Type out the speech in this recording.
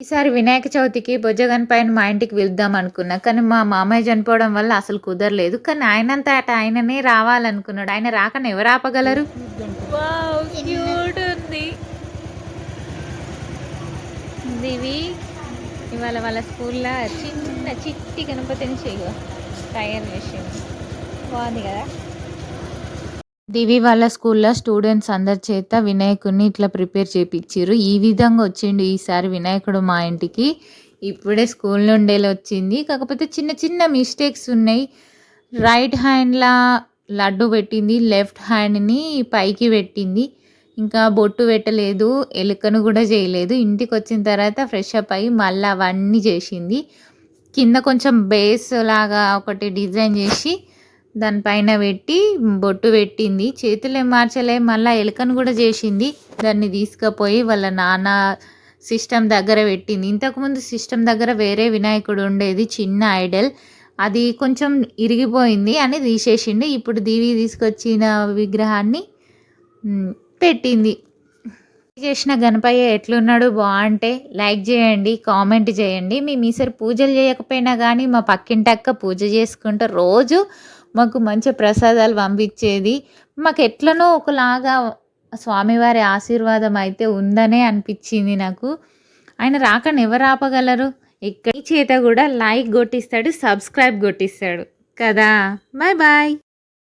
ఈసారి వినాయక చవితికి బొజ్జగన్ పైన మా ఇంటికి వెళ్దాం అనుకున్నా కానీ మా మామయ్య చనిపోవడం వల్ల అసలు కుదరలేదు. కానీ ఆయనంత అట ఆయననే రావాలనుకున్నాడు. ఆయన రాకని ఎవరు ఆపగలరు? దివి ఇవాళ వాళ్ళ స్కూల్లో చిన్న చిట్టి గణపతిని చేయు తయారు విషయం బాగుంది కదా? దివి వాళ్ళ స్కూల్లో స్టూడెంట్స్ అందరి చేత వినాయకుడిని ఇట్లా ప్రిపేర్ చేయించారు ఈ విధంగా వచ్చిండు ఈసారి వినాయకుడు మా ఇంటికి. ఇప్పుడే స్కూల్ నుండేలా వచ్చింది. కాకపోతే చిన్న చిన్న మిస్టేక్స్ ఉన్నాయి. రైట్ హ్యాండ్లా లడ్డు పెట్టింది లెఫ్ట్ హ్యాండ్ని పైకి పెట్టింది. ఇంకా బొట్టు పెట్టలేదు ఎలుకను కూడా చేయలేదు. ఇంటికి వచ్చిన తర్వాత ఫ్రెష్ అప్ అయ్యి మళ్ళీ అవన్నీ చేసింది. కింద కొంచెం బేస్ లాగా ఒకటి డిజైన్ చేసి దానిపైన పెట్టి బొట్టు పెట్టింది. చేతులు ఏం మార్చలే మళ్ళీ ఎలుకను కూడా చేసింది. దాన్ని తీసుకుపోయి వాళ్ళ నాన్న సిస్టమ్ దగ్గర పెట్టింది. ఇంతకుముందు సిస్టమ్ దగ్గర వేరే వినాయకుడు ఉండేది చిన్న ఐడల్. అది కొంచెం ఇరిగిపోయింది అని తీసేసిండు. ఇప్పుడు దీవి తీసుకొచ్చిన విగ్రహాన్ని పెట్టింది. చేసిన గణపయ్య ఎట్లున్నాడు బాగుంటే లైక్ చేయండి కామెంట్ చేయండి. మేము ఈసారి పూజలు చేయకపోయినా కానీ మా పక్కింటి అక్క పూజ చేసుకుంటే రోజు మాకు మంచి ప్రసాదాలు పంపించేది. మాకు ఎట్లనో ఒకలాగా స్వామివారి ఆశీర్వాదం అయితే ఉందనే అనిపించింది నాకు. ఆయన రాకని ఎవరు ఆపగలరు? ఇక్కడ చేత కూడా లైక్ కొట్టిస్తాడు సబ్స్క్రైబ్ కొట్టిస్తాడు. కదా? Bye bye.